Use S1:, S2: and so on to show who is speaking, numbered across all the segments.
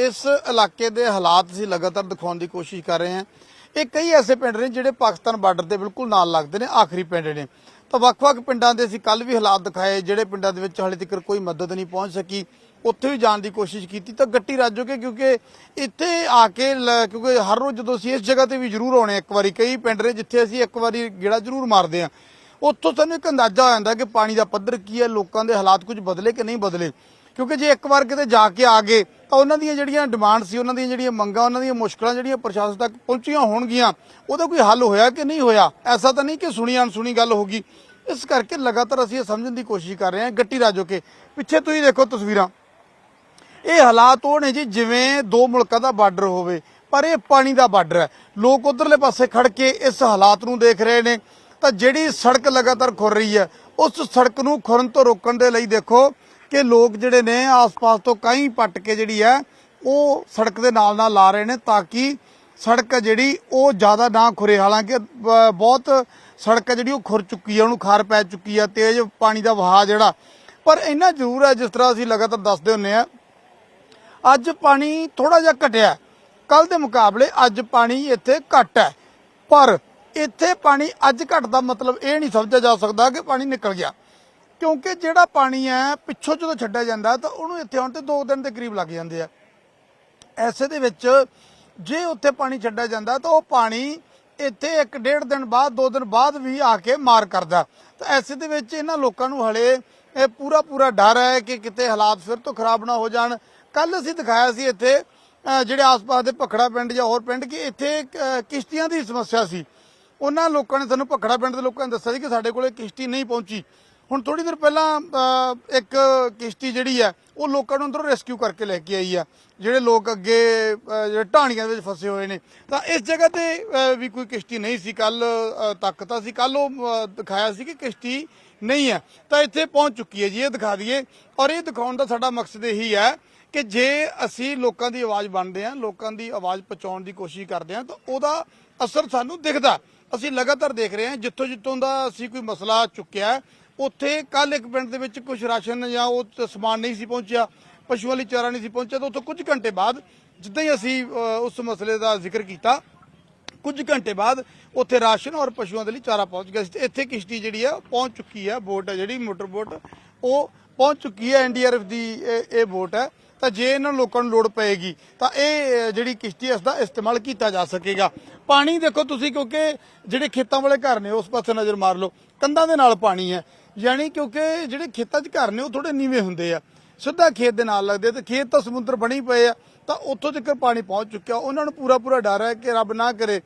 S1: ਇਸ ਇਲਾਕੇ ਦੇ ਹਾਲਾਤ ਅਸੀਂ ਲਗਾਤਾਰ ਦਿਖਾਉਣ ਦੀ ਕੋਸ਼ਿਸ਼ ਕਰ ਰਹੇ ਹਾਂ। ਇਹ ਕਈ ਐਸੇ ਪਿੰਡ ਨੇ ਜਿਹੜੇ ਪਾਕਿਸਤਾਨ ਬਾਰਡਰ ਦੇ ਬਿਲਕੁਲ ਨਾਲ ਲੱਗਦੇ ਨੇ, ਆਖਰੀ ਪਿੰਡ ਨੇ। ਤਾਂ ਵੱਖ-ਵੱਖ ਪਿੰਡਾਂ ਦੇ ਅਸੀਂ ਕੱਲ ਵੀ ਹਾਲਾਤ ਦਿਖਾਏ, ਜਿਹੜੇ ਪਿੰਡਾਂ ਦੇ ਵਿੱਚ ਹਾਲੇ ਤੱਕ ਕੋਈ ਮਦਦ ਨਹੀਂ ਪਹੁੰਚ ਸਕੀ। ਉੱਥੇ ਵੀ ਜਾਣ ਦੀ ਕੋਸ਼ਿਸ਼ ਕੀਤੀ ਤਾਂ ਗੱਟੀ ਰਾਜੋਗੇ ਕਿਉਂਕਿ ਇੱਥੇ ਆ ਕੇ ਕਿਉਂਕਿ ਹਰ ਰੋਜ਼ ਜਦੋਂ ਅਸੀਂ ਇਸ ਜਗ੍ਹਾ ਤੇ ਵੀ ਜ਼ਰੂਰ ਆਉਣੇ ਇੱਕ ਵਾਰੀ ਕਈ ਪਿੰਡ ਨੇ ਜਿੱਥੇ ਅਸੀਂ ਇੱਕ ਵਾਰੀ ਗੇੜਾ ਜ਼ਰੂਰ ਮਾਰਦੇ ਹਾਂ। ਉੱਥੋਂ ਸਾਨੂੰ ਇੱਕ ਅੰਦਾਜ਼ਾ ਹੋ ਜਾਂਦਾ ਕਿ ਪਾਣੀ ਦਾ ਪੱਧਰ ਕੀ ਹੈ, ਲੋਕਾਂ ਦੇ ਹਾਲਾਤ ਕੁਝ ਬਦਲੇ ਕਿ ਨਹੀਂ ਬਦਲੇ। ਕਿਉਂਕਿ ਜੇ ਇੱਕ ਵਾਰ ਕਿਤੇ ਜਾ ਕੇ ਆ ਗਏ, ਤਾਂ ਉਹਨਾਂ ਦੀਆਂ ਜਿਹੜੀਆਂ ਡਿਮਾਂਡ ਸੀ, ਉਹਨਾਂ ਦੀਆਂ ਜਿਹੜੀਆਂ ਮੰਗਾਂ, ਉਹਨਾਂ ਦੀਆਂ ਮੁਸ਼ਕਲਾਂ ਜਿਹੜੀਆਂ ਪ੍ਰਸ਼ਾਸਨ ਤੱਕ ਪਹੁੰਚੀਆਂ ਹੋਣਗੀਆਂ, ਉਹਦਾ ਕੋਈ ਹੱਲ ਹੋਇਆ ਕਿ ਨਹੀਂ ਹੋਇਆ? ਐਸਾ ਤਾਂ ਨਹੀਂ ਕਿ ਸੁਣੀ ਅਣਸੁਣੀ ਗੱਲ ਹੋਗੀ ਇਸ ਕਰਕੇ ਲਗਾਤਾਰ ਅਸੀਂ ਇਹ ਸਮਝਣ ਦੀ ਕੋਸ਼ਿਸ਼ ਕਰ ਰਹੇ ਹਾਂ, ਗੱਟੀ ਰਾਜੋ ਕੇ ਪਿੱਛੇ ਤੁਸੀਂ ਦੇਖੋ ਤਸਵੀਰਾਂ। ਇਹ ਹਾਲਾਤ ਉਹ ਨੇ ਜੀ, ਜਿਵੇਂ ਦੋ ਮੁਲਕਾਂ ਦਾ ਬਾਰਡਰ ਹੋਵੇ, ਪਰ ਇਹ ਪਾਣੀ ਦਾ ਬਾਰਡਰ ਹੈ। ਲੋਕ ਉਧਰਲੇ ਪਾਸੇ ਖੜ ਕੇ ਇਸ ਹਾਲਾਤ ਨੂੰ ਦੇਖ ਰਹੇ ਨੇ। ਤਾਂ ਜਿਹੜੀ ਸੜਕ ਲਗਾਤਾਰ ਖੁਰ ਰਹੀ ਹੈ, ਉਸ ਸੜਕ ਨੂੰ ਖੁਰਨ ਤੋਂ ਰੋਕਣ ਦੇ ਲਈ ਦੇਖੋ ਕਿ ਲੋਕ ਜਿਹੜੇ ਨੇ ਆਸ-ਪਾਸ ਤੋਂ ਕਈ ਪੱਟ ਕੇ ਜਿਹੜੀ ਹੈ, ਉਹ ਸੜਕ ਦੇ ਨਾਲ ਨਾਲ ਲਾ ਰਹੇ ਨੇ ਤਾਂ ਕਿ ਸੜਕ ਜਿਹੜੀ, ਉਹ ਜ਼ਿਆਦਾ ਨਾ ਖੁਰੇ। ਹਾਲਾਂਕਿ ਬਹੁਤ ਸੜਕ ਹੈ ਜਿਹੜੀ, ਉਹ ਖੁਰ ਚੁੱਕੀ ਹੈ, ਉਹਨੂੰ ਖਾਰ ਪੈ ਚੁੱਕੀ ਹੈ, ਤੇਜ਼ ਪਾਣੀ ਦਾ ਵਹਾਅ ਜਿਹੜਾ। ਪਰ ਇੰਨਾ ਜ਼ਰੂਰ ਹੈ, ਜਿਸ ਤਰ੍ਹਾਂ ਅਸੀਂ ਲਗਾਤਾਰ ਦੱਸਦੇ ਹੁੰਨੇ ਆ ਅੱਜ ਪਾਣੀ ਥੋੜਾ ਜਿਹਾ ਘਟਿਆ ਕੱਲ ਦੇ ਮੁਕਾਬਲੇ ਅੱਜ ਪਾਣੀ ਇੱਥੇ ਘੱਟ ਹੈ। ਪਰ ਇੱਥੇ ਪਾਣੀ ਅੱਜ ਘਟ ਦਾ ਮਤਲਬ ਇਹ ਨਹੀਂ ਸਮਝਿਆ ਜਾ ਸਕਦਾ ਕਿ ਪਾਣੀ ਨਿਕਲ ਗਿਆ। ਕਿਉਂਕਿ ਜਿਹੜਾ ਪਾਣੀ ਹੈ ਪਿੱਛੋਂ ਜਦੋਂ ਛੱਡਿਆ ਜਾਂਦਾ ਤਾਂ ਉਹਨੂੰ ਇੱਥੇ ਆਉਣ ਤੇ 2 ਦਿਨ ਦੇ ਕਰੀਬ ਲੱਗ ਜਾਂਦੇ ਆ। ਐਸੇ ਦੇ ਵਿੱਚ ਜੇ ਉੱਥੇ ਪਾਣੀ ਛੱਡਿਆ ਜਾਂਦਾ ਤਾਂ ਉਹ ਪਾਣੀ ਇੱਥੇ ਇੱਕ ਡੇਢ ਦਿਨ ਬਾਅਦ, ਦੋ ਦਿਨ ਬਾਅਦ ਵੀ ਆ ਕੇ ਮਾਰ ਕਰਦਾ। ਤਾਂ ਐਸੇ ਦੇ ਵਿੱਚ ਇਹਨਾਂ ਲੋਕਾਂ ਨੂੰ ਹਲੇ ਇਹ ਪੂਰਾ ਪੂਰਾ ਡਰ ਹੈ ਕਿ ਕਿਤੇ ਹਾਲਾਤ ਫਿਰ ਤੋਂ ਖਰਾਬ ਨਾ ਹੋ ਜਾਣ। ਕੱਲ ਅਸੀਂ ਦਿਖਾਇਆ ਸੀ ਇੱਥੇ ਜਿਹੜੇ ਆਸ-ਪਾਸ ਦੇ ਭਖੜਾ ਪਿੰਡ ਜਾਂ ਹੋਰ ਪਿੰਡ ਕਿ ਇੱਥੇ ਕਿਸ਼ਤੀਆਂ ਦੀ ਸਮੱਸਿਆ ਸੀ। ਉਹਨਾਂ ਲੋਕਾਂ ਨੇ ਸਾਨੂੰ ਭਖੜਾ ਪਿੰਡ ਦੇ ਲੋਕਾਂ ਨੇ ਦੱਸਿਆ ਸੀ ਕਿ ਸਾਡੇ ਕੋਲੇ ਕਿਸ਼ਤੀ ਨਹੀਂ ਪਹੁੰਚੀ। ਹੁਣ ਥੋੜੀ ਦੇਰ ਪਹਿਲਾਂ ਇੱਕ ਕਿਸ਼ਤੀ ਜਿਹੜੀ ਹੈ ਉਹ ਲੋਕਾਂ ਨੂੰ ਅੰਦਰੋਂ ਰੈਸਕਿਊ ਕਰਕੇ ਲੈ ਕੇ ਆਈ ਆ। ਜਿਹੜੇ ਲੋਕ ਅੱਗੇ ਜਿਹੜੇ ਢਾਣੀਆਂ ਦੇ ਵਿੱਚ ਫਸੇ ਹੋਏ ਨੇ। ਤਾਂ ਇਸ ਜਗ੍ਹਾ ਤੇ ਵੀ ਕੋਈ ਕਿਸ਼ਤੀ ਨਹੀਂ ਸੀ। ਕੱਲ ਤੱਕ ਤਾਂ ਸੀ। ਕੱਲ ਉਹ ਦਿਖਾਇਆ ਸੀ ਕਿ ਕਿਸ਼ਤੀ ਨਹੀਂ ਹੈ ਤਾਂ ਇੱਥੇ ਪਹੁੰਚ ਚੁੱਕੀ ਹੈ ਜੀ, ਇਹ ਦਿਖਾ ਦਈਏ। ਔਰ ਇਹ ਦਿਖਾਉਣ ਦਾ ਸਾਡਾ ਮਕਸਦ ਇਹੀ ਹੈ ਕਿ ਜੇ ਅਸੀਂ ਲੋਕਾਂ ਦੀ ਆਵਾਜ਼ ਬਣਦੇ ਹਾਂ, ਲੋਕਾਂ ਦੀ ਆਵਾਜ਼ ਪਹੁੰਚਾਉਣ ਦੀ ਕੋਸ਼ਿਸ਼ ਕਰਦੇ ਹਾਂ, ਤਾਂ ਉਹਦਾ ਅਸਰ ਸਾਨੂੰ ਦਿਖਦਾ। ਅਸੀਂ ਲਗਾਤਾਰ ਦੇਖ ਰਹੇ ਹਾਂ ਜਿੱਥੋਂ ਜਿੱਥੋਂ ਦਾ ਅਸੀਂ ਕੋਈ ਮਸਲਾ ਚੁੱਕਿਆ ਉੱਥੇ ਕੱਲ ਇੱਕ ਪਿੰਡ ਦੇ ਵਿੱਚ ਕੁਝ ਰਾਸ਼ਨ ਜਾਂ ਉਹ ਸਮਾਨ ਨਹੀਂ ਸੀ ਪਹੁੰਚਿਆ, ਪਸ਼ੂਆਂ ਲਈ ਚਾਰਾ ਨਹੀਂ ਸੀ ਪਹੁੰਚਿਆ, ਤਾਂ ਉੱਥੋਂ ਕੁਝ ਘੰਟੇ ਬਾਅਦ ਜਿੱਦਾਂ ਹੀ ਅਸੀਂ ਉਸ ਮਸਲੇ ਦਾ ਜ਼ਿਕਰ ਕੀਤਾ, ਕੁਝ ਘੰਟੇ ਬਾਅਦ ਉੱਥੇ ਰਾਸ਼ਨ ਔਰ ਪਸ਼ੂਆਂ ਦੇ ਲਈ ਚਾਰਾ ਪਹੁੰਚ ਗਿਆ ਸੀ। ਇੱਥੇ ਕਿਸ਼ਤੀ ਜਿਹੜੀ ਆ ਪਹੁੰਚ ਚੁੱਕੀ ਹੈ ਬੋਟ ਹੈ ਜਿਹੜੀ, ਮੋਟਰ ਬੋਟ, ਉਹ ਪਹੁੰਚ ਚੁੱਕੀ ਹੈ ਐਨਡੀਆਰਐਫ ਦੀ, ਇਹ ਬੋਟ ਹੈ ਤਾਂ ਜੇ ਇਹਨਾਂ ਲੋਕਾਂ ਨੂੰ ਲੋੜ ਪਏਗੀ, ਤਾਂ ਇਹ ਜਿਹੜੀ ਕਿਸ਼ਤੀ ਇਸ ਦਾ ਇਸਤੇਮਾਲ ਕੀਤਾ ਜਾ ਸਕੇਗਾ। ਪਾਣੀ ਦੇਖੋ ਤੁਸੀਂ, ਕਿਉਂਕਿ ਜਿਹੜੇ ਖੇਤਾਂ ਵਾਲੇ ਘਰ ਨੇ, ਉਸ ਪਾਸੇ ਨਜ਼ਰ ਮਾਰ ਲਓ, ਕੰਧਾਂ ਦੇ ਨਾਲ ਪਾਣੀ ਹੈ। ਯਾਨੀ ਕਿਉਂਕਿ ਜਿਹੜੇ ਖੇਤਾਂ 'ਚ ਘਰ ਨੇ, ਉਹ ਥੋੜੇ ਨੀਵੇਂ ਹੁੰਦੇ ਆ। ਸਿੱਧਾ ਖੇਤ ਦੇ ਨਾਲ ਲੱਗਦੇ ਤੇ ਖੇਤ ਤਾਂ ਸਮੁੰਦਰ ਬਣੀ ਪਏ ਆ। ਤਾਂ ਉੱਥੋਂ ਤੱਕ ਪਾਣੀ ਪਹੁੰਚ ਚੁੱਕਿਆ। ਉਹਨਾਂ ਨੂੰ ਪੂਰਾ ਪੂਰਾ ਡਰ ਹੈ ਕਿ ਰੱਬ ਨਾ ਕਰੇ।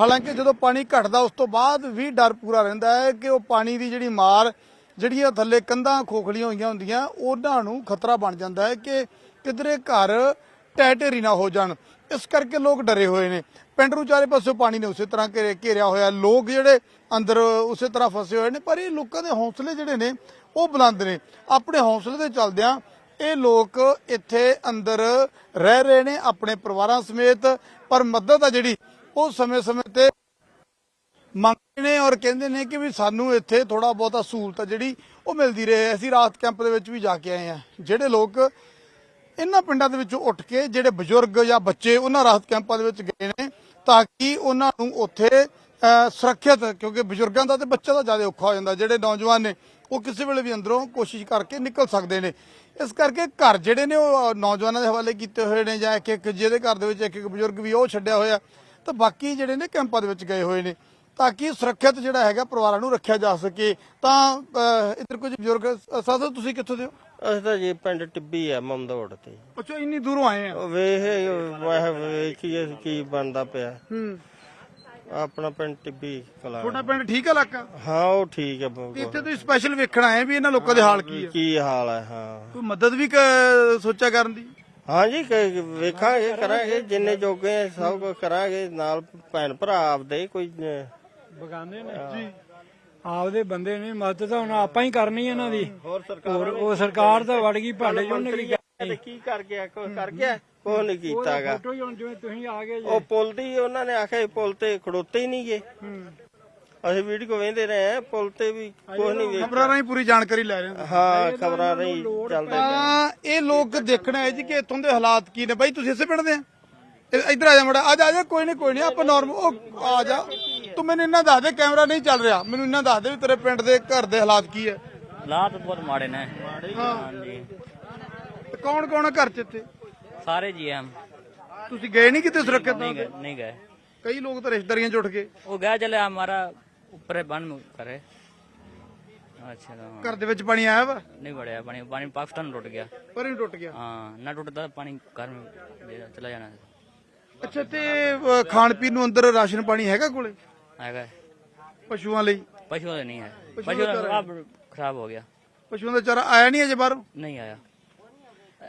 S1: ਹਾਲਾਂਕਿ ਜਦੋਂ ਪਾਣੀ ਘਟਦਾ, ਉਸ ਤੋਂ ਬਾਅਦ ਵੀ ਡਰ ਪੂਰਾ ਰਹਿੰਦਾ ਹੈ ਕਿ ਉਹ ਪਾਣੀ ਦੀ ਜਿਹੜੀ ਮਾਰ, ਜਿਹੜੀਆਂ ਥੱਲੇ ਕੰਧਾਂ ਖੋਖਲੀਆਂ ਹੋਈਆਂ ਹੁੰਦੀਆਂ, ਉਹਨਾਂ ਨੂੰ ਖਤਰਾ ਬਣ ਜਾਂਦਾ ਹੈ ਕਿ ਕਿਧਰੇ ਘਰ ਟਹਿ ਢੇਰੀ ਨਾ ਹੋ ਜਾਣ। ਇਸ ਕਰਕੇ ਲੋਕ ਡਰੇ ਹੋਏ ਨੇ। ਪਿੰਡ ਨੂੰ ਚਾਰੇ ਪਾਸੇ ਪਾਣੀ ਨੇ ਉਸੇ ਤਰ੍ਹਾਂ ਘੇਰੇ ਘੇਰਿਆ ਹੋਇਆ। ਲੋਕ ਜਿਹੜੇ ਅੰਦਰ ਉਸੇ ਤਰ੍ਹਾਂ ਫਸੇ ਹੋਏ ਨੇ, ਪਰ ਇਹ ਲੋਕਾਂ ਦੇ ਹੌਸਲੇ ਜਿਹੜੇ ਨੇ, ਉਹ ਬੁਲੰਦ ਨੇ। ਆਪਣੇ ਹੌਸਲੇ ਦੇ ਚੱਲਦਿਆਂ ਇਹ ਲੋਕ ਇੱਥੇ ਅੰਦਰ ਰਹਿ ਰਹੇ ਨੇ, ਆਪਣੇ ਪਰਿਵਾਰਾਂ ਸਮੇਤ, ਪਰ ਮਦਦ ਆ ਜਿਹੜੀ, ਉਹ ਸਮੇਂ-ਸਮੇਂ ਤੇ ਮੰਗਦੇ ਨੇ ਔਰ ਕਹਿੰਦੇ ਨੇ ਕਿ ਵੀ ਸਾਨੂੰ ਇੱਥੇ ਥੋੜਾ ਬਹੁਤਾ ਸਹੂਲਤ ਆ ਜਿਹੜੀ, ਉਹ ਮਿਲਦੀ ਰਹੇ। ਅਸੀਂ ਰਾਤ ਕੈਂਪ ਦੇ ਵਿੱਚ ਵੀ ਜਾ ਕੇ ਆਏ ਆ ਜਿਹੜੇ ਲੋਕ ਇਹਨਾਂ ਪਿੰਡਾਂ ਦੇ ਵਿੱਚੋਂ ਉੱਠ ਕੇ ਜਿਹੜੇ ਬਜ਼ੁਰਗ ਜਾਂ ਬੱਚੇ ਉਹਨਾਂ ਰਾਹਤ ਕੈਂਪਾਂ ਦੇ ਵਿੱਚ ਗਏ ਨੇ ਤਾਂ ਕਿ ਉਹਨਾਂ ਨੂੰ ਉੱਥੇ ਸੁਰੱਖਿਅਤ, ਕਿਉਂਕਿ ਬਜ਼ੁਰਗਾਂ ਦਾ ਤੇ ਬੱਚਿਆਂ ਦਾ ਜ਼ਿਆਦਾ ਔਖਾ ਹੋ ਜਾਂਦਾ, ਜਿਹੜੇ ਨੌਜਵਾਨ ਨੇ, ਉਹ ਕਿਸੇ ਵੇਲੇ ਵੀ ਅੰਦਰੋਂ ਕੋਸ਼ਿਸ਼ ਕਰਕੇ ਨਿਕਲ ਸਕਦੇ ਨੇ। ਇਸ ਕਰਕੇ ਘਰ ਜਿਹੜੇ ਨੇ ਉਹ ਨੌਜਵਾਨਾਂ ਦੇ ਹਵਾਲੇ ਕੀਤੇ ਹੋਏ ਨੇ ਜਾਂ ਇੱਕ ਇੱਕ ਜਿਹਦੇ ਘਰ ਦੇ ਵਿੱਚ ਇੱਕ ਇੱਕ ਬਜ਼ੁਰਗ ਵੀ ਉਹ ਛੱਡਿਆ ਹੋਇਆ, ਤਾਂ ਬਾਕੀ ਜਿਹੜੇ ਨੇ ਕੈਂਪਾਂ ਦੇ ਵਿੱਚ ਗਏ ਹੋਏ ਨੇ। ਤਾਂ ਕਿ ਸੁਰੱਖਿਅਤ ਜਿਹੜਾ ਹੈਗਾ ਪਰਿਵਾਰਾਂ ਨੂੰ ਰੱਖਿਆ ਜਾ ਸਕੇ। ਤਾਂ ਅਹ, ਇੱਧਰ ਕੁਝ ਬਜ਼ੁਰਗ ਸਾਥ ਤੁਸੀਂ ਕਿੱਥੋਂ ਦੇ ਹੋ?
S2: ਅਸੀਂ ਤਾਂ ਜੀ ਪਿੰਡ ਟਿੱਬੀ ਆ ਮਮਦੋੜ ਤੇ।
S1: ਅੱਛਾ ਇੰਨੀ ਦੂਰੋਂ ਆਏ ਆ।
S2: ਉਹ ਵੇਖ ਵਾਹ ਵੇਖੀਏ ਕੀ ਬਣਦਾ ਪਿਆ।
S1: ਹੂੰ।
S2: ਆਪਣਾ ਪਿੰਡ ਟਿੱਬੀ ਕਲਾ।
S1: ਤੁਹਾਡਾ ਪਿੰਡ ਠੀਕ ਹੈ ਇਲਾਕਾ?
S2: ਹਾਂ ਉਹ ਠੀਕ ਹੈ
S1: ਤੇ
S2: ਬਹੁਤ।
S1: ਇੱਥੇ ਤੁਸੀਂ ਸਪੈਸ਼ਲ ਵੇਖਣ ਆਏ ਵੀ ਇਹਨਾਂ ਲੋਕਾਂ ਦੇ ਹਾਲ ਕੀ ਹੈ
S2: ਕੀ ਹਾਲ ਹੈ ਹਾਂ।
S1: ਕੋਈ ਮਦਦ ਵੀ ਕ- ਸੋਚਿਆ ਕਰਨ ਦੀ?
S2: ਹਾਂ ਜੀ ਕ- ਵੇਖਾਂਗੇ ਕਰਾਂਗੇ ਜਿੰਨੇ ਜੋਗੇ ਆ, ਸਭ ਕੁਝ ਕਰਾਂਗੇ। ਨਾਲ ਭੈਣ ਭਰਾ ਆਪਦੇ ਕੋਈ ਅਹ,
S3: ਬਗਾਨੇ ਨੇ? ਜੀ। ਆਪਦੇ ਬੰਦੇ ਨੇ ਮਦਦ ਤਾਂ ਹੁਣ ਆਪਾਂ ਹੀ ਕਰਨੀ ਇਹਨਾਂ ਦੀ।
S2: ਹੋਰ ਸਰਕਾਰ
S3: ਹੋਰ ਉਹ ਸਰਕਾਰ ਤਾਂ ਵੜ ਗਈ ਭਾਂਡੇ ਚੋਂ ਨਿਕਲ ਗਈ।
S2: ਤੇ ਕੀ ਕਰ ਗਿਆ ਕੋਈ ਕਰ ਗਿਆ? ਕੋਈ ਨਹੀਂ ਕੀਤਾਗਾ
S3: ਫੋਟੋ ਹੀ ਹੁਣ ਜਿਵੇਂ ਤੁਸੀਂ ਆ ਗਏ ਜੀ।
S2: ਉਹ ਪੁਲ ਦੀ ਉਹਨਾਂ ਨੇ ਆਖਿਆ ਪੁਲ ਤੇ ਖੜੋਤੇ ਹੀ ਨਹੀਂ ਗਏ ਅਸੀਂ ਵੀਡੀਓ ਵੇਖਦੇ ਰਹੇ ਆ ਪੁਲ ਤੇ ਵੀ ਕੁਝ ਨਹੀਂ ਵੇਖ
S1: ਖਬਰਾਂ ਰਾਹੀਂ ਪੂਰੀ ਜਾਣਕਾਰੀ ਲੈ ਰਹੇ ਹਾਂ
S2: ਹਾਂ ਖਬਰਾਂ ਰਹੀ ਚੱਲਦੇ।
S1: ਤਾਂ ਇਹ ਲੋਕ ਦੇਖਣਾ ਹੈ ਜੀ ਕਿ ਇੱਥੋਂ ਦੇ ਹਾਲਾਤ ਕੀ ਨੇ। ਬਾਈ ਤੁਸੀਂ ਇਸੇ ਪਿੰਡ ਦੇ ਆ? ਇੱਧਰ ਆ ਜਾ ਮੜਾ ਆ ਜਾ ਆ ਜਾ ਕੋਈ ਨਹੀਂ ਕੋਈ ਨਹੀਂ ਆਪਾਂ ਨਾਰਮਲ ਉਹ ਆ ਜਾ। ਤੂੰ ਮੈਨੂੰ ਇਹਨਾਂ ਦੱਸ ਦੇ ਕੈਮਰਾ ਨਹੀਂ ਚੱਲ ਰਿਹਾ। ਮੈਨੂੰ ਇਹਨਾਂ ਦੱਸ ਦੇ ਵੀ ਤੇਰੇ ਪਿੰਡ ਦੇ ਘਰ ਦੇ ਹਾਲਾਤ ਕੀ ਹੈ
S4: ਹਾਲਾਤ ਬਹੁਤ ਮਾੜੇ ਨੇ। ਹਾਂਜੀ।
S1: ਕੌਣ ਕੌਣ ਆ ਘਰ ਚ ਇੱਥੇ?
S4: ਸਾਰੇ ਜੀ ਹਮ
S1: ਤੁਸੀਂ ਗਏ ਨਹੀਂ ਕਿਤੇ ਸੁਰੱਖਿਅਤ
S4: ਨਹੀਂ
S1: ਗਏ
S4: ਨਹੀਂ ਗਏ।
S1: ਕਈ ਲੋਕ ਤਾਂ ਰਿਸ਼ਤੇਦਾਰੀਆਂ ਜੁੜ ਗਏ।
S4: ਉਹ ਗਏ ਚਲੇ ਹਮਾਰਾ ਉੱਪਰੇ ਬੰਨ ਕਰੇ ਅੱਛਾ
S1: ਘਰ ਦੇ ਵਿੱਚ ਪਾਣੀ ਆਇਆ ਵਾ?
S4: ਨਹੀਂ ਵੜਿਆ ਪਾਣੀ ਪਾਣੀ ਪਾਕਿਸਤਾਨ ਟੁੱਟ ਗਿਆ।
S1: ਪਰ ਹੀ ਟੁੱਟ ਗਿਆ।
S4: ਹਾਂ ਨਾ ਟੁੱਟਦਾ ਪਾਣੀ ਘਰ ਚਲਾ ਜਾਣਾ।
S1: ਅੱਛਾ ਤੇ ਖਾਣ ਪੀਣ ਨੂੰ ਅੰਦਰ ਰਾਸ਼ਨ ਪਾਣੀ ਹੈਗਾ ਕੋਲੇ?
S4: ਹੈਗਾ। ਹੈ।
S1: ਪਸ਼ੂਆਂ ਲਈ?
S4: ਪਸ਼ੂ
S1: ਨਹੀਂ
S4: ਹੈ।
S1: ਪਸ਼ੂ ਦਾ
S4: ਦਾ ਖਰਾਬ ਹੋ ਗਿਆ।
S1: ਪਸ਼ੂਆਂ ਦਾ ਚਾਰਾ ਆਇਆ ਨਹੀਂ ਅਜੇ ਬਾਹਰੋਂ?
S4: ਨਹੀਂ ਆਇਆ।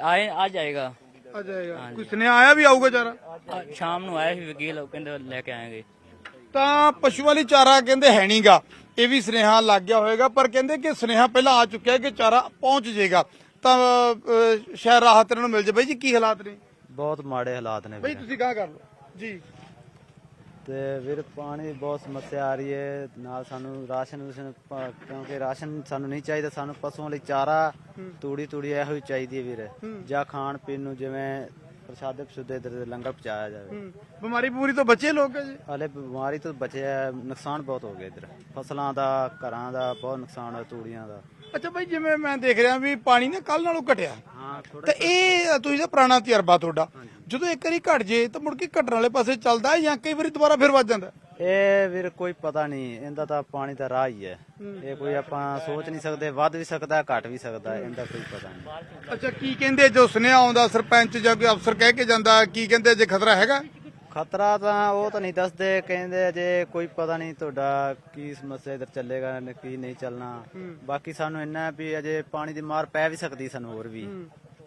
S4: ਆਏ ਅੱਜ ਆਏਗਾ।
S1: ਆ ਜਾਏਗਾ ਕੋਈ ਸੁਨੇਹਾ ਆਇਆ ਵੀ ਆਊਗਾ ਚਾਰਾ?
S4: ਸ਼ਾਮ ਨੂੰ ਆਇਆ ਸੀ ਵਕੀਲ ਉਹ ਕਹਿੰਦੇ ਲੈ ਕੇ ਆਏਗੇ।
S1: ਤਾਂ ਪਸ਼ੂਆਂ ਲਈ ਚਾਰਾ ਕਹਿੰਦੇ ਹੈ ਨਹੀਂਗਾ। ਇਹ ਵੀ ਸੁਨੇਹਾ ਲੱਗ ਗਿਆ ਹੋਵੇਗਾ ਪਰ ਕਹਿੰਦੇ ਕਿ ਸੁਨੇਹਾ ਪਹਿਲਾਂ ਆ ਚੁੱਕਿਆ ਕਿ ਚਾਰਾ ਪਹੁੰਚ ਜਾਏਗਾ। ਤਾਂ ਅਹ, ਰਾਹਤ ਨੂੰ ਮਿਲ ਜੇ ਬਾਈ ਜੀ ਕੀ ਹਾਲਾਤ ਨੇ?
S5: ਬਹੁਤ ਮਾੜੇ ਹਾਲਾਤ ਨੇ
S1: ਬਾਈ ਤੁਸੀਂ ਕਹਾਂ ਕਰ ਲਓ। ਜੀ।
S5: ਤੇ ਵੀਰ ਪਾਣੀ ਦੀ ਬਹੁਤ ਸਮੱਸਿਆ ਆ ਰਹੀ ਹੈ। ਨਾਲ ਸਾਨੂੰ ਰਾਸ਼ਨ ਰੂਸ਼ਨ ਪ- ਕਿਉਂਕਿ ਰਾਸ਼ਨ ਸਾਨੂੰ ਨਹੀਂ ਚਾਹੀਦਾ ਸਾਨੂੰ ਪਸ਼ੂਆਂ ਲਈ ਚਾਰਾ ਤੂੜੀ ਤੂੜੀ ਇਹੋ ਹੀ ਚਾਹੀਦੀ ਹੈ ਵੀਰ। ਜਾਂ ਖਾਣ ਪੀਣ ਨੂੰ ਜਿਵੇਂ ਪ੍ਰਸ਼ਾਦੇ ਪਸ਼ੂਦੇ ਇਧਰ ਲੰਗਰ ਪਹੁੰਚਾਇਆ ਜਾਵੇ।
S1: ਹੂੰ। ਬਿਮਾਰੀ ਪੂਰੀ ਤੋਂ ਬਚੇ ਲੋਕ ਹੈ ਜੀ?
S5: ਹਲੇ ਬਿਮਾਰੀ ਤੋਂ ਬਚਿਆ ਹੈ, ਨੁਕਸਾਨ ਬਹੁਤ ਹੋ ਗਿਆ ਇਧਰ। ਫਸਲਾਂ ਦਾ ਘਰਾਂ ਦਾ ਬਹੁਤ ਨੁਕਸਾਨ ਹੋਇਆ ਤੂੜੀਆਂ ਦਾ।
S1: ਅੱਛਾ ਬਾਈ ਜਿਵੇਂ ਮੈਂ ਦੇਖ ਰਿਹਾ ਵੀ ਪਾਣੀ ਨਾ ਕੱਲ ਨਾਲੋਂ ਘਟਿਆ।
S5: ਹਾਂ
S1: ਤਾਂ ਇਹ ਤੁਸੀਂ ਦਾ ਪੁਰਾਣਾ ਤਜਰਬਾ ਤੁਹਾਡਾ। ਜਦੋਂ ਇੱਕ ਵਾਰੀ ਘਟ ਜੇ ਤਾਂ ਮੁੜ ਕੇ ਘਟਣ ਵਾਲੇ ਪਾਸੇ ਚੱਲਦਾ ਜਾਂ ਕਈ ਵਾਰੀ ਦੁਬਾਰਾ ਫਿਰ ਵੱਜ ਜਾਂਦਾ
S5: ਇਹ ਵੀਰ ਕੋਈ ਪਤਾ ਨਹੀਂ ਇਹਦਾ ਤਾਂ ਪਾਣੀ ਦਾ ਰਾਹ ਹੀ ਹੈ। ਇਹ ਕੋਈ ਆਪਾਂ ਸੋਚ ਨਹੀਂ ਸਕਦੇ ਵੱਧ ਵੀ ਸਕਦਾ ਘਟ ਵੀ ਸਕਦਾ ਇਹਦਾ ਕੋਈ ਪਤਾ ਨਹੀਂ।
S1: ਅੱਛਾ ਕੀ ਕਹਿੰਦੇ ਜੋ ਸੁਨੇਹਾ ਆਉਂਦਾ ਸਰਪੰਚ ਜਾਂ ਕੋਈ ਅਫਸਰ ਕਹਿ ਕੇ ਜਾਂਦਾ ਕੀ ਕਹਿੰਦੇ ਜੇ ਖਤਰਾ ਹੈਗਾ?
S5: ਖਤਰਾ ਤਾਂ ਉਹ ਤਾਂ ਨਹੀਂ ਦੱਸਦੇ ਕਹਿੰਦੇ ਜੇ ਕੋਈ ਪਤਾ ਨਹੀਂ ਤੁਹਾਡਾ ਕੀ ਸਮੱਸਿਆ ਇਧਰ ਚੱਲੇਗਾ ਕੀ ਨਹੀਂ ਚੱਲਣਾ। ਬਾਕੀ ਸਾਨੂੰ ਇੰਨਾ ਵੀ ਅਜੇ ਪਾਣੀ ਦੀ ਮਾਰ ਪੈ ਵੀ ਸਕਦੀ ਸਾਨੂੰ ਹੋਰ ਵੀ।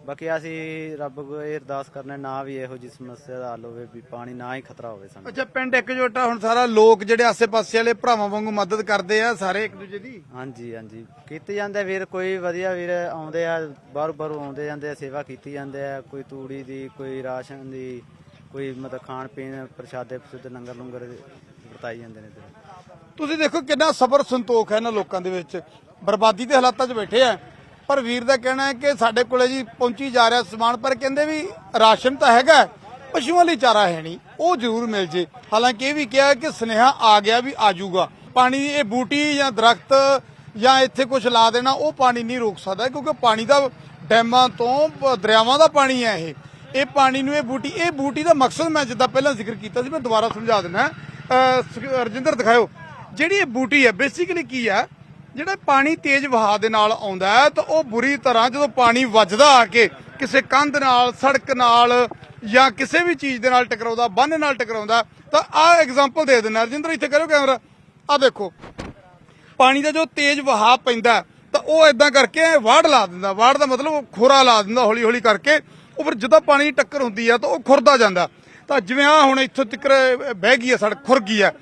S5: ਬਾਕੀ ਅਸੀਂ ਰੱਬ ਕੋਲ ਇਹ ਅਰਦਾਸ ਕਰਨੇ ਨਾ ਵੀ ਇਹੋ ਜੀ ਸਮੱਸਿਆ ਦਾ ਹੱਲ ਹੋਵੇ ਵੀ ਪਾਣੀ ਨਾ ਹੀ ਖਤਰਾ ਹੋਵੇ ਸਾਨੂੰ।
S1: ਅੱਛਾ ਪਿੰਡ ਇਕਜੁੱਟਾ ਹੁਣ ਸਾਰਾ ਲੋਕ ਜਿਹੜੇ ਆਸੇ-ਪਾਸੇ ਵਾਲੇ ਭਰਾਵਾਂ ਵਾਂਗੂ ਮਦਦ ਕਰਦੇ ਆ ਸਾਰੇ ਇੱਕ ਦੂਜੇ ਦੀ?
S5: ਹਾਂਜੀ ਹਾਂਜੀ। ਕੀਤੀ ਜਾਂਦੇ ਵੀਰ ਕੋਈ ਵਧੀਆ ਵੀਰ ਆਉਂਦੇ ਆ ਬਾਹਰੋਂ ਬਾਹਰੋਂ ਆਉਂਦੇ ਜਾਂਦੇ ਆ ਸੇਵਾ ਕੀਤੀ ਜਾਂਦੇ ਆ ਕੋਈ ਤੂੜੀ ਦੀ ਕੋਈ ਰਾਸ਼ਨ ਦੀ ਕੋਈ ਮਤਲਬ ਖਾਣ ਪੀਣ ਪ੍ਰਸ਼ਾਦੇ ਪ੍ਰਸ਼ੁੱਧ ਲੰਗਰ ਲੰਗਰ ਵਰਤਾਈ ਜਾਂਦੇ ਨੇ
S1: ਤੁਸੀਂ ਦੇਖੋ ਕਿੰਨਾ ਸਬਰ ਸੰਤੋਖ ਹੈ ਇਹਨਾਂ ਲੋਕਾਂ ਦੇ ਵਿੱਚ। ਬਰਬਾਦੀ ਦੇ ਹਾਲਾਤਾਂ 'ਚ ਬੈਠੇ ਆ। ਪਰ ਵੀਰ ਦਾ ਕਹਿਣਾ ਹੈ ਕਿ ਸਾਡੇ ਕੋਲੇ ਜੀ ਪਹੁੰਚੀ ਜਾ ਰਿਹਾ ਸਮਾਨ, ਪਰ ਕਹਿੰਦੇ ਵੀ ਰਾਸ਼ਨ ਤਾਂ ਹੈਗਾ ਪਸ਼ੂਆਂ ਲਈ ਚਾਰਾ ਹੈ ਨਹੀਂ, ਉਹ ਜ਼ਰੂਰ ਮਿਲ ਜੇ। ਹਾਲਾਂਕਿ ਇਹ ਵੀ ਕਿਹਾ ਕਿ ਸੁਨੇਹਾ ਆ ਗਿਆ ਵੀ ਆਜੂਗਾ ਪਾਣੀ ਦੀ ਇਹ ਬੂਟੀ ਜਾਂ ਦਰਖਤ ਜਾਂ ਇੱਥੇ ਕੁਝ ਲਾ ਦੇਣਾ, ਉਹ ਪਾਣੀ ਨਹੀਂ ਰੋਕ ਸਕਦਾ, ਕਿਉਂਕਿ ਪਾਣੀ ਦਾ ਡੈਮਾਂ ਤੋਂ ਦਰਿਆਵਾਂ ਦਾ ਪਾਣੀ ਹੈ ਇਹ। ਇਹ ਪਾਣੀ ਨੂੰ, ਇਹ ਬੂਟੀ ਇਹ ਬੂਟੀ ਦਾ ਮਕਸਦ ਮੈਂ ਜਿੱਦਾਂ ਪਹਿਲਾਂ ਜ਼ਿਕਰ ਕੀਤਾ ਸੀ, ਮੈਂ ਦੁਬਾਰਾ ਸਮਝਾ ਦਿੰਦਾ ਰਜਿੰਦਰ ਦਿਖਾਓ ਜਿਹੜੀ ਇਹ ਬੂਟੀ ਹੈ ਬੇਸਿਕਲੀ ਕੀ ਹੈ? ਜਿਹੜਾ ਪਾਣੀ ਤੇਜ਼ ਵਹਾਅ ਦੇ ਨਾਲ ਆਉਂਦਾ ਹੈ, ਤਾਂ ਉਹ ਬੁਰੀ ਤਰ੍ਹਾਂ ਜਦੋਂ ਪਾਣੀ ਵੱਜਦਾ ਆ ਕੇ ਕਿਸੇ ਕੰਧ ਨਾਲ, ਸੜਕ ਨਾਲ ਜਾਂ ਕਿਸੇ ਵੀ ਚੀਜ਼ ਦੇ ਨਾਲ ਟਕਰਾਉਂਦਾ ਬੰਨ ਨਾਲ ਟਕਰਾਉਂਦਾ, ਤਾਂ ਆਹ ਐਗਜ਼ਾਮਪਲ ਦੇ ਦਿੰਦਾ। ਰਜਿੰਦਰ ਇੱਥੇ ਕਰੋ ਕੈਮਰਾ ਆਹ ਦੇਖੋ। ਪਾਣੀ ਦਾ ਜੋ ਤੇਜ਼ ਵਹਾਅ ਪੈਂਦਾ, ਤਾਂ ਉਹ ਇਦਾਂ ਕਰਕੇ ਵਾੜ ਲਾ ਦਿੰਦਾ। ਵਾੜ ਦਾ ਮਤਲਬ ਖੋਰਾ ਲਾ ਦਿੰਦਾ ਹੌਲੀ ਹੌਲੀ ਕਰਕੇ। ਉਹ ਫਿਰ ਜਦੋਂ ਪਾਣੀ ਦੀ ਟੱਕਰ ਹੁੰਦੀ ਆ, ਤਾਂ ਉਹ ਖੁਰਦਾ ਜਾਂਦਾ। ਤਾਂ ਜਿਵੇਂ ਆ ਹੁਣ ਇੱਥੋਂ ਤੱਕ ਬਹਿ ਗਈ ਆ ਸੜਕ, ਖੁਰ ਗਈ ਆ।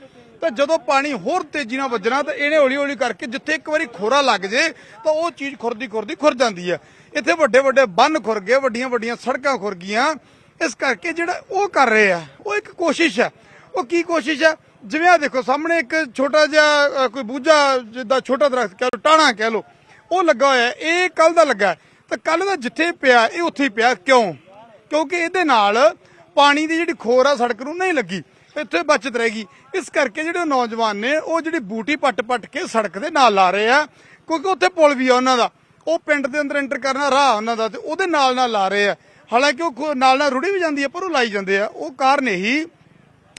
S1: ਤਾਂ ਜਦੋਂ ਪਾਣੀ ਹੋਰ ਤੇਜ਼ੀ ਨਾਲ ਵੱਜਣਾ ਤਾਂ ਇਹਨੇ ਹੌਲੀ ਹੌਲੀ ਕਰਕੇ ਜਿੱਥੇ ਇੱਕ ਵਾਰੀ ਖੋਰਾ ਲੱਗ ਜੇ, ਤਾਂ ਉਹ ਚੀਜ਼ ਖੁਰਦੀ ਖੁਰਦੀ ਖੁਰ ਜਾਂਦੀ ਹੈ ਇੱਥੇ ਵੱਡੇ ਵੱਡੇ ਬੰਨ ਖੁਰ ਗਏ ਵੱਡੀਆਂ ਵੱਡੀਆਂ ਸੜਕਾਂ ਖੁਰ ਗਈਆਂ। ਇਸ ਕਰਕੇ ਜਿਹੜਾ ਉਹ ਕਰ ਰਹੇ ਆ, ਉਹ ਇੱਕ ਕੋਸ਼ਿਸ਼ ਹੈ ਉਹ ਕੀ ਕੋਸ਼ਿਸ਼ ਹੈ ਜਿਵੇਂ ਆ ਦੇਖੋ, ਸਾਹਮਣੇ ਇੱਕ ਛੋਟਾ ਜਿਹਾ ਕੋਈ ਬੂਝਾ ਜਿੱਦਾਂ ਛੋਟਾ ਦਰਖਤ ਕਹਿ ਲਓ ਟਾਣਾ ਕਹਿ ਲਓ, ਉਹ ਲੱਗਾ ਹੋਇਆ ਇਹ ਕੱਲ ਦਾ ਲੱਗਾ ਤਾਂ ਕੱਲ ਦਾ ਜਿੱਥੇ ਪਿਆ, ਇਹ ਉੱਥੇ ਹੀ ਪਿਆ। ਕਿਉਂ? ਕਿਉਂਕਿ ਇਹਦੇ ਨਾਲ ਪਾਣੀ ਦੀ ਜਿਹੜੀ ਖੋਰ ਆ, ਸੜਕ ਨੂੰ ਨਹੀਂ ਲੱਗੀ। ਇੱਥੇ ਬਚਤ ਰਹੇਗੀ ਇਸ ਕਰਕੇ ਜਿਹੜੇ ਨੌਜਵਾਨ ਨੇ, ਉਹ ਜਿਹੜੀ ਬੂਟੀ ਪੱਟ-ਪੱਟ ਕੇ ਸੜਕ ਦੇ ਨਾਲ ਲਾ ਰਹੇ ਆ, ਕਿਉਂਕਿ ਉੱਥੇ ਪੁਲ ਵੀ ਆ ਉਹਨਾਂ ਦਾ। ਉਹ ਪਿੰਡ ਦੇ ਅੰਦਰ ਐਂਟਰ ਕਰਨਾ ਰਾਹ ਉਹਨਾਂ ਦਾ ਤੇ ਉਹਦੇ ਨਾਲ ਨਾਲ ਲਾ ਰਹੇ ਆ। ਹਾਲਾਂਕਿ ਉਹ ਖੋ- ਨਾਲ ਨਾਲ ਰੁੜੀ ਵੀ ਜਾਂਦੀ ਹੈ ਪਰ ਉਹ ਲਾਈ ਜਾਂਦੇ ਆ। ਉਹ ਕਾਰਨ ਇਹੀ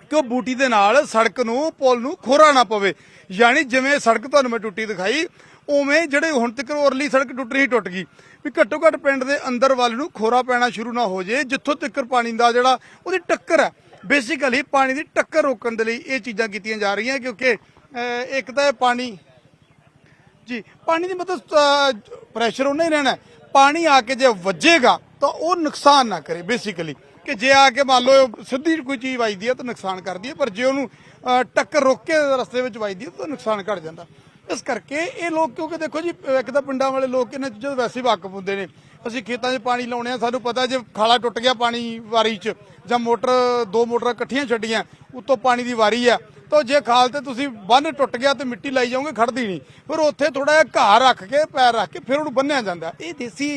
S1: ਕਿ ਉਹ ਬੂਟੀ ਦੇ ਨਾਲ ਸੜਕ ਨੂੰ, ਪੁਲ ਨੂੰ ਖੋਰਾ ਨਾ ਪਵੇ। ਯਾਨੀ ਜਿਵੇਂ ਸੜਕ ਤੁਹਾਨੂੰ ਮੈਂ ਟੁੱਟੀ ਦਿਖਾਈ, ਉਵੇਂ ਜਿਹੜੇ ਹੁਣ ਤੱਕ ਉਰਲੀ ਸੜਕ ਟੁੱਟ ਰਹੀ, ਟੁੱਟ ਗਈ। ਵੀ ਘੱਟੋ ਘੱਟ ਪਿੰਡ ਦੇ ਅੰਦਰ ਵੱਲ ਨੂੰ ਖੋਰਾ ਪੈਣਾ ਸ਼ੁਰੂ ਨਾ ਹੋ ਜੇ, ਜਿੱਥੋਂ ਤੱਕ ਪਾਣੀ ਦਾ ਜਿਹੜਾ, ਉਹਦੀ ਟੱਕਰ ਹੈ ਬੇਸਿਕਲੀ ਪਾਣੀ ਦੀ ਟੱਕਰ ਰੋਕਣ ਦੇ ਲਈ ਇਹ ਚੀਜ਼ਾਂ ਕੀਤੀਆਂ ਜਾ ਰਹੀਆਂ ਕਿਉਂਕਿ ਇੱਕ ਤਾਂ ਇਹ ਪਾਣੀ ਜੀ, ਪਾਣੀ ਦੀ ਮਤਲਬ ਪ੍ਰੈਸ਼ਰ ਉਹਨਾਂ ਹੀ ਰਹਿਣਾ ਪਾਣੀ ਆ ਕੇ ਜੇ ਵੱਜੇਗਾ, ਤਾਂ ਉਹ ਨੁਕਸਾਨ ਨਾ ਕਰੇ ਬੇਸਿਕਲੀ ਕਿ ਜੇ ਆ ਕੇ ਮੰਨ ਲਓ, ਸਿੱਧੀ ਕੋਈ ਚੀਜ਼ ਵੱਜਦੀ ਹੈ ਤਾਂ ਨੁਕਸਾਨ ਕਰਦੀ ਹੈ, ਪਰ ਜੇ ਉਹਨੂੰ ਟੱਕਰ ਰੋਕ ਕੇ ਰਸਤੇ ਵਿੱਚ ਵੱਜਦੀ ਹੈ ਤਾਂ ਨੁਕਸਾਨ ਘਟ ਜਾਂਦਾ। ਇਸ ਕਰਕੇ ਇਹ ਲੋਕ, ਕਿਉਂਕਿ ਦੇਖੋ ਜੀ, ਇੱਕ ਤਾਂ ਪਿੰਡਾਂ ਵਾਲੇ ਲੋਕ ਇਹਨਾਂ ਚੀਜ਼ਾਂ ਤੋਂ ਵੈਸੇ ਹੀ ਵਾਕਫ ਹੁੰਦੇ ਨੇ। ਅਸੀਂ ਖੇਤਾਂ 'ਚ ਪਾਣੀ ਲਾਉਣੇ ਆ, ਸਾਨੂੰ ਪਤਾ ਜੇ ਖਾਲਾ ਟੁੱਟ ਗਿਆ ਪਾਣੀ ਵਾਰੀ 'ਚ ਜਾਂ ਮੋਟਰ, ਦੋ ਮੋਟਰਾਂ ਇਕੱਠੀਆਂ ਛੱਡੀਆਂ, ਉੱਤੋਂ ਪਾਣੀ ਦੀ ਵਾਰੀ ਆ। ਤਾਂ ਜੇ ਖਾਲ ਤੇ ਤੁਸੀਂ ਬੰਨ ਟੁੱਟ ਗਿਆ ਤੇ ਮਿੱਟੀ ਲਾਈ ਜਾਓਗੇ ਖੜਦੀ ਨਹੀਂ। ਫਿਰ ਉੱਥੇ ਥੋੜਾ ਜਿਹਾ ਘਾਹ ਰੱਖ ਕੇ, ਪੈਰ ਰੱਖ ਕੇ ਫਿਰ ਉਹਨੂੰ ਬੰਨਿਆ ਜਾਂਦਾ। ਇਹ ਦੇਸੀ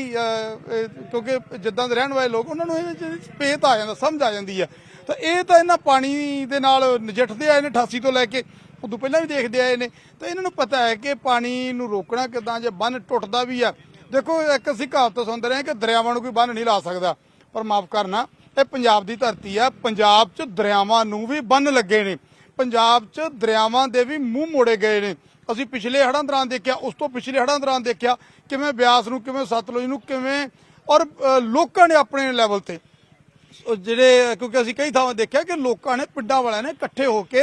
S1: ਕਿਉਂਕਿ ਜਿੱਦਾਂ ਦੇ ਰਹਿਣ ਵਾਲੇ ਲੋਕ, ਉਹਨਾਂ ਨੂੰ ਇਹ ਪੇਤ ਆ ਜਾਂਦਾ, ਸਮਝ ਆ ਜਾਂਦੀ ਆ। ਤਾਂ ਇਹ ਤਾਂ ਇਹਨਾਂ ਪਾਣੀ ਦੇ ਨਾਲ ਨਜਿੱਠਦੇ ਆਏ ਨੇ 88 ਤੋਂ ਲੈ ਕੇ ਉਦੋਂ ਪਹਿਲਾਂ ਵੀ ਦੇਖਦੇ ਆਏ ਨੇ। ਤਾਂ ਇਹਨਾਂ ਨੂੰ ਪਤਾ ਹੈ ਕਿ ਪਾਣੀ ਨੂੰ ਰੋਕਣਾ ਕਿਦਾਂ ਜੇ ਬੰਨ ਟੁੱਟਦਾ ਵੀ ਆ ਦੇਖੋ, ਇੱਕ ਅਸੀਂ ਕਹਾਵਤ ਸੁਣਦੇ ਰਹੇ ਕਿ ਦਰਿਆਵਾਂ ਨੂੰ ਕੋਈ ਬੰਨ ਨਹੀਂ ਲਾ ਸਕਦਾ। ਪਰ ਮਾਫ ਕਰਨਾ, ਇਹ ਪੰਜਾਬ ਦੀ ਧਰਤੀ ਆ ਪੰਜਾਬ 'ਚ ਦਰਿਆਵਾਂ ਨੂੰ ਵੀ ਬੰਨ ਲੱਗੇ ਨੇ। ਪੰਜਾਬ 'ਚ ਦਰਿਆਵਾਂ ਦੇ ਵੀ ਮੂੰਹ ਮੋੜੇ ਗਏ ਨੇ। ਅਸੀਂ ਪਿਛਲੇ ਹੜ੍ਹਾਂ ਦੌਰਾਨ ਦੇਖਿਆ, ਉਸ ਤੋਂ ਪਿਛਲੇ ਹੜ੍ਹਾਂ ਦੌਰਾਨ ਦੇਖਿਆ ਕਿਵੇਂ ਬਿਆਸ ਨੂੰ, ਕਿਵੇਂ ਸਤਲੁਜ ਨੂੰ, ਕਿਵੇਂ ਔਰ ਲੋਕਾਂ ਨੇ ਆਪਣੇ ਲੈਵਲ ਤੇ। ਜਿਹੜੇ, ਕਿਉਂਕਿ ਅਸੀਂ ਕਈ ਥਾਵਾਂ ਦੇਖਿਆ ਕਿ ਲੋਕਾਂ ਨੇ, ਪਿੰਡਾਂ ਵਾਲਿਆਂ ਨੇ ਇਕੱਠੇ ਹੋ ਕੇ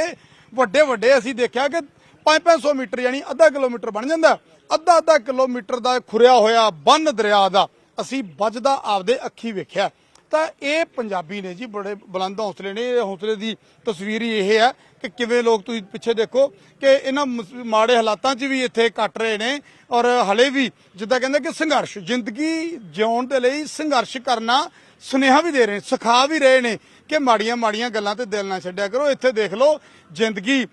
S1: ਵੱਡੇ ਵੱਡੇ ਅਸੀਂ ਦੇਖਿਆ ਕਿ 5-500 ਮੀਟਰ ਯਾਨੀ ਅੱਧਾ ਕਿਲੋਮੀਟਰ ਬਣ ਜਾਂਦਾ। ਅੱਧਾ ਅੱਧਾ ਕਿਲੋਮੀਟਰ ਦਾ ਖੁਰਿਆ ਹੋਇਆ ਬੰਨ ਦਰਿਆ ਦਾ ਅਸੀਂ ਵੱਜਦਾ ਆਪਦੇ ਅੱਖੀ ਵੇਖਿਆ। ਤਾਂ ਇਹ ਪੰਜਾਬੀ ਨੇ ਜੀ ਬੜੇ ਬੁਲੰਦ ਹੌਸਲੇ ਨੇ। ਇਹ ਹੌਸਲੇ ਦੀ ਤਸਵੀਰ ਹੀ ਇਹ ਹੈ ਕਿ ਕਿਵੇਂ ਲੋਕ ਤੁਸੀਂ ਪਿੱਛੇ ਦੇਖੋ ਕਿ ਇਹਨਾਂ ਮਾੜੇ ਹਾਲਾਤਾਂ 'ਚ ਵੀ ਇੱਥੇ ਕੱਟ ਰਹੇ ਨੇ ਔਰ ਹਲੇ ਵੀ ਜਿੱਦਾਂ ਕਹਿੰਦੇ ਕਿ ਸੰਘਰਸ਼, ਜ਼ਿੰਦਗੀ ਜਿਉਣ ਦੇ ਲਈ ਸੰਘਰਸ਼ ਕਰਨਾ ਸੁਨੇਹਾ ਵੀ ਦੇ ਰਹੇ ਨੇ, ਸਿਖਾ ਵੀ ਰਹੇ ਨੇ। ਕਿ ਮਾੜੀਆਂ ਮਾੜੀਆਂ ਗੱਲਾਂ ਤੇ ਦਿਲ ਨਾ ਛੱਡਿਆ ਕਰੋ। ਇੱਥੇ ਦੇਖ ਲਓ, ਜ਼ਿੰਦਗੀ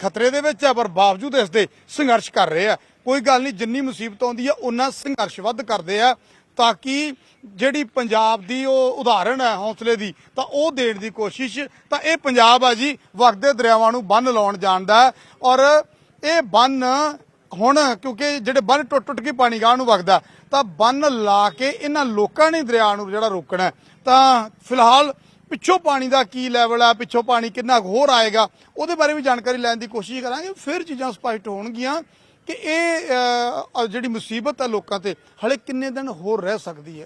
S1: ਖਤਰੇ ਦੇ ਵਿੱਚ ਆ, ਪਰ ਬਾਵਜੂਦ ਇਸ ਦੇ ਸੰਘਰਸ਼ ਕਰ ਰਹੇ ਆ। ਕੋਈ ਗੱਲ ਨਹੀਂ, ਜਿੰਨੀ ਮੁਸੀਬਤ ਆਉਂਦੀ ਆ ਉਹਨਾਂ ਸੰਘਰਸ਼ ਵੱਧ ਕਰਦੇ ਆ, ਤਾਂ ਕਿ ਜਿਹੜੀ ਪੰਜਾਬ ਦੀ ਉਹ ਉਦਾਹਰਣ ਹੈ ਹੌਸਲੇ ਦੀ, ਤਾਂ ਉਹ ਦੇਣ ਦੀ ਕੋਸ਼ਿਸ਼, ਤਾਂ ਇਹ ਪੰਜਾਬ ਆ ਜੀ, ਵਗਦੇ ਦਰਿਆਵਾਂ ਨੂੰ ਬੰਨ ਲਾਉਣ ਜਾਣਦਾ ਔਰ ਇਹ ਬੰਨ ਹੁਣ, ਕਿਉਂਕਿ ਜਿਹੜੇ ਬੰਨ ਟੁੱਟ ਟੁੱਟ ਕੇ ਪਾਣੀ ਗਾਹ ਨੂੰ ਵਗਦਾ, ਤਾਂ ਬੰਨ ਲਾ ਕੇ ਇਹਨਾਂ ਲੋਕਾਂ ਨੇ ਦਰਿਆ ਨੂੰ ਜਿਹੜਾ ਰੋਕਣਾ ਤਾਂ ਫਿਲਹਾਲ ਪਿੱਛੋਂ ਪਾਣੀ ਦਾ ਕੀ ਲੈਵਲ ਆ, ਪਿੱਛੋਂ ਪਾਣੀ ਕਿੰਨਾ ਕੁ ਹੋਰ ਆਏਗਾ, ਉਹਦੇ ਬਾਰੇ ਵੀ ਜਾਣਕਾਰੀ ਲੈਣ ਦੀ ਕੋਸ਼ਿਸ਼ ਕਰਾਂਗੇ। ਫਿਰ ਚੀਜ਼ਾਂ ਸਪਸ਼ਟ ਹੋਣਗੀਆਂ ਕਿ ਇਹ ਜਿਹੜੀ ਮੁਸੀਬਤ ਆ ਲੋਕਾਂ ਤੇ, ਹਲੇ ਕਿੰਨੇ ਦਿਨ ਹੋਰ ਰਹਿ ਸਕਦੀ ਹੈ?